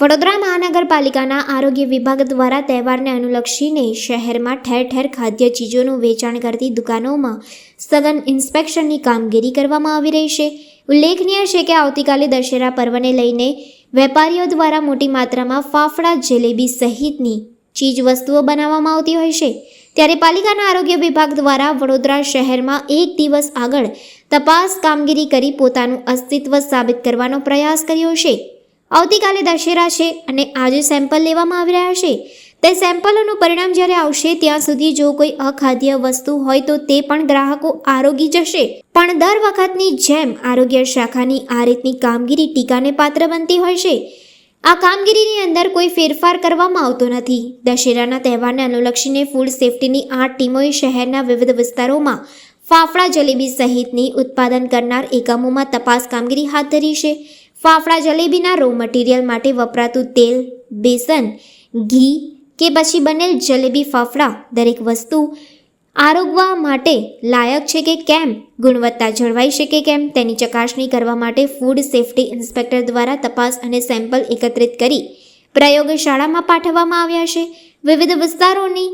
વડોદરા મહાનગરપાલિકાના આરોગ્ય વિભાગ દ્વારા તહેવારને અનુલક્ષીને શહેરમાં ઠેર ઠેર ખાદ્ય ચીજોનું વેચાણ કરતી દુકાનોમાં સઘન ઇન્સ્પેક્શનની કામગીરી કરવામાં આવી રહી છે. ઉલ્લેખનીય છે કે આવતીકાલે દશેરા પર્વને લઈને વેપારીઓ દ્વારા મોટી માત્રામાં ફાફડા, જલેબી સહિતની ચીજ વસ્તુઓ બનાવવામાં આવતી હોય છે. ત્યારે પાલિકાના આરોગ્ય વિભાગ દ્વારા વડોદરા શહેરમાં એક દિવસ આગળ તપાસ કામગીરી કરી પોતાનું અસ્તિત્વ સાબિત કરવાનો પ્રયાસ કર્યો છે. આવતીકાલે દશેરા છે અને આજે સેમ્પલ લેવામાં આવી રહ્યા છે. તે સેમ્પલોનું પરિણામ જ્યારે આવશે ત્યાં સુધી જો કોઈ અખાદ્ય વસ્તુ હોય તો તે પણ ગ્રાહકો આરોગી જશે. પણ દર વખતની જેમ આરોગ્ય શાખાની આ રીતની કામગીરી ટીકાને પાત્ર બનતી હોય છે. આ કામગીરીની અંદર કોઈ ફેરફાર કરવામાં આવતો નથી. દશેરાના તહેવારને અનુલક્ષીને ફૂડ સેફટીની આઠ ટીમોએ શહેરના વિવિધ વિસ્તારોમાં ફાફડા જલેબી સહિતની ઉત્પાદન કરનાર એકમોમાં તપાસ કામગીરી હાથ ધરી છે. ફાફડા જલેબીના રો મટીરિયલ માટે વપરાતું તેલ, બેસન, ઘી કે પછી બનેલ જલેબી ફાફડા દરેક વસ્તુ આરોગવા માટે લાયક છે કે કેમ? ગુણવત્તા જળવાઈ છે કે કેમ? તેની ચકાસણી કરવા માટે ફૂડ સેફટી ઇન્સ્પેક્ટર દ્વારા તપાસ અને સેમ્પલ એકત્રિત કરી પ્રયોગશાળામાં પાઠવવામાં આવ્યા છે. વિવિધ વિસ્તારોની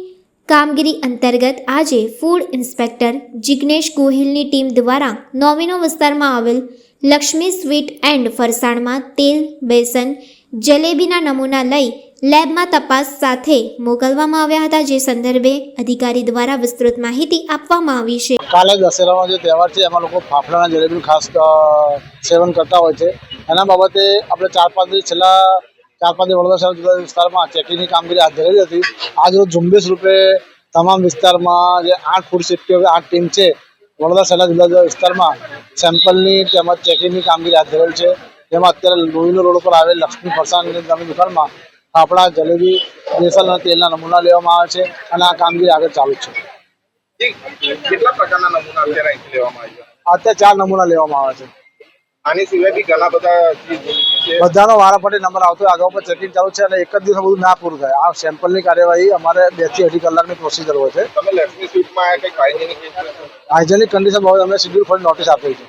કામગીરી અંતર્ગત આજે ફૂડ ઇન્સ્પેક્ટર જિગ્નેશ ગોહિલની ટીમ દ્વારા નોમિનો વિસ્તારમાં આવેલ લક્ષ્મી સ્વીટ એન્ડ ફરસાણમાં તેલ, બેસન, જલેબીના નમૂના લઈ લેબમાં તપાસ સાથે મોકલવામાં આવ્યા હતા, જે સંદર્ભે અધિકારી દ્વારા વિસ્તૃત માહિતી આપવામાં આવી છે. કાલે દશેરાનો જે તહેવાર છે, એમાં લોકો ફાફડાના જલેબીનું ખાસ સેવન કરતા હોય છે. એના બાબતે આપણે ચાર પાંચ દિવસ છેલ્લા ચાર પાંચ વડોદરા શહેર જુદા વિસ્તારમાં ચેકિંગની કામગીરી હાથ ધરેલી હતી. આજ રોજ ઝુંબેશ રૂપે તમામ વિસ્તારમાં જે આઠ ફૂડ સેફ્ટી આઠ ટીમ છે, વડોદરા શહેરના જુદા જુદા વિસ્તારમાં સેમ્પલની તેમજ ચેકિંગની કામગીરી હાથ ધરેલ છે. જેમાં અત્યારે લોહીનો રોડ ઉપર આવેલ લક્ષ્મી ફરસાણની દુકાનમાં ફાફડા જલેબી બેસન અને તેલના નમૂના લેવામાં આવે છે અને આ કામગીરી આગળ ચાલુ છે. કેટલા પ્રકારના નમૂના અત્યારે અહીંથી લેવામાં આવ્યા? અત્યારે ચાર નમૂના લેવામાં આવે છે. આની સિવાય બી ઘણા બધા બધાનો વારાફરતી નંબર આવતો. આગળ પર ચેકિંગ ચાલુ છે અને એક જ દિવસમાં બધું ના પૂરું થાય. આ સેમ્પલની કાર્યવાહી અમારે બેથી અઢી કલાકની પ્રોસિજર હોય છે. તમે લક્ષ્મી સ્વીટમાં હાઇજેનિક હાઇજેનિક કન્ડિશન બહુ અમે શેડ્યુલ ફરી નોટિસ આપી છે.